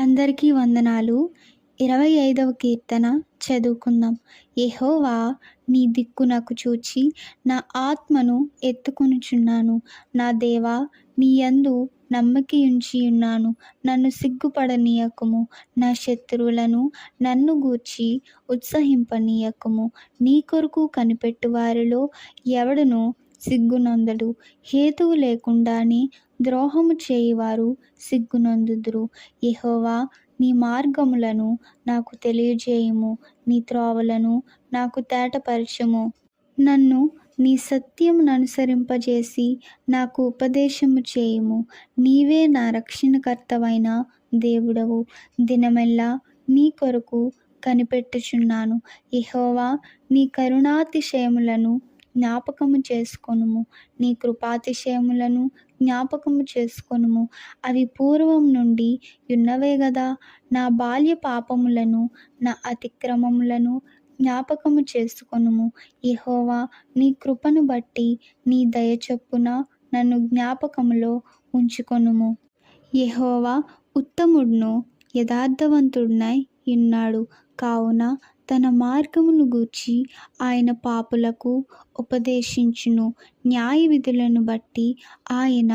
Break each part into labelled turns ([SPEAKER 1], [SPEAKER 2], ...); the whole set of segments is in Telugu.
[SPEAKER 1] అందరికీ వందనాలు. ఇరవై ఐదవ కీర్తన చదువుకుందాం. యెహోవా నీ దిక్కు నాకు చూచి నా ఆత్మను ఎత్తుకొనుచున్నాను. నా దేవా నీ యందు నమ్మకియుంచి ఉన్నాను నన్ను సిగ్గుపడనీయకము. నా శత్రువులను నన్ను గూర్చి ఉత్సహింపనీయకము. నీ కొరకు కనిపెట్టు వారిలో ఎవడను సిగ్గునందడు. హేతువు లేకుండానే ద్రోహము చేయువారు సిగ్గునందుదురు. యెహోవా నీ మార్గములను నాకు తెలియజేయుము. నీ త్రోవలను నాకు తేటపరచము. నన్ను నీ సత్యముననుసరింపజేసి నాకు ఉపదేశము చేయుము. నీవే నా రక్షణకర్తవైన దేవుడవు. దినమెల్లా నీ కొరకు కనిపెట్టుచున్నాను. ఇహోవా నీ కరుణాతిశయములను జ్ఞాపకము చేసుకొనుము. నీ కృపాతిశయములను జ్ఞాపకము చేసుకొనుము. అవి పూర్వం నుండి యున్నవే గదా. నా బాల్య పాపములను నా అతిక్రమములను జ్ఞాపకము చేసుకొనుము. యెహోవా నీ కృపను బట్టి నీ దయ చొప్పున నన్ను జ్ఞాపకములో ఉంచుకొనుము. యహోవా ఉత్తముడును యథార్థవంతుడునై యున్నాడు కావున తన మార్గమును గూర్చి ఆయన పాపులకు ఉపదేశించును. న్యాయ విధులను బట్టి ఆయన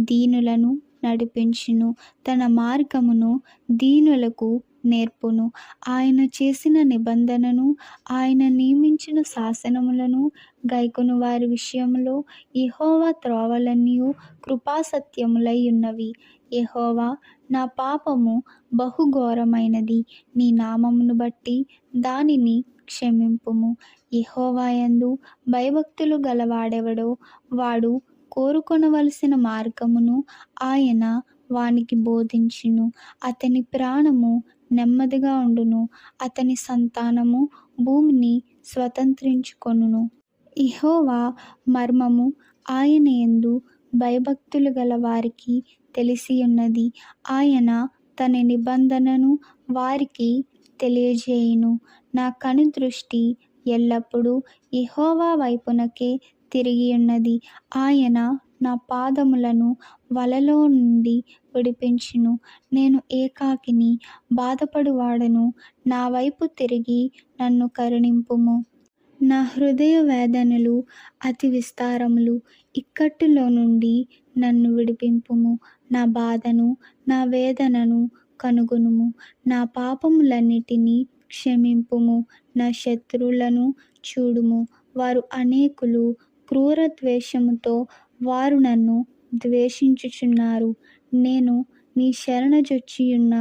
[SPEAKER 1] దీనులను నడిపించును. తన మార్గమును దీనులకు నేర్పును. ఆయన చేసిన నిబంధనను ఆయన నియమించిన శాసనములను గైకొను వారి విషయంలో యహోవా త్రోవలన్నీ కృపాసత్యములై ఉన్నవి. యహోవా నా పాపము బహుఘోరమైనది. నీ నామమును బట్టి దానిని క్షమింపుము. యహోవాయందు భయభక్తులు గలవాడెవడో వాడు కోరుకొనవలసిన మార్గమును ఆయన వానికి బోధించును. అతని ప్రాణము నెమ్మదిగా ఉండును. అతని సంతానము భూమిని స్వతంత్రించుకొనును. ఇహోవా మర్మము ఆయన ఎందు భయభక్తులు గల వారికి తెలిసియున్నది. ఆయన తన నిబంధనను వారికి తెలియజేయును. నా కనుదృష్టి ఎల్లప్పుడూ ఇహోవా వైపునకే తిరిగియున్నది ఆయన నా పాదములను వలలో నుండి విడిపించును. నేను ఏకాకిని బాధపడువాడను. నా వైపు తిరిగి నన్ను కరుణింపుము. నా హృదయ వేదనలు అతి విస్తారములు. ఇక్కట్టులో నుండి నన్ను విడిపింపుము. నా బాధను నా వేదనను కనుగొనుము. నా పాపములన్నిటినీ క్షమింపుము. నా శత్రువులను చూడుము. వారు అనేకులు క్రూర ద్వేషముతో వారు నన్ను ద్వేషించుచున్నారు. నేను నీ శరణుజొచ్చియున్నా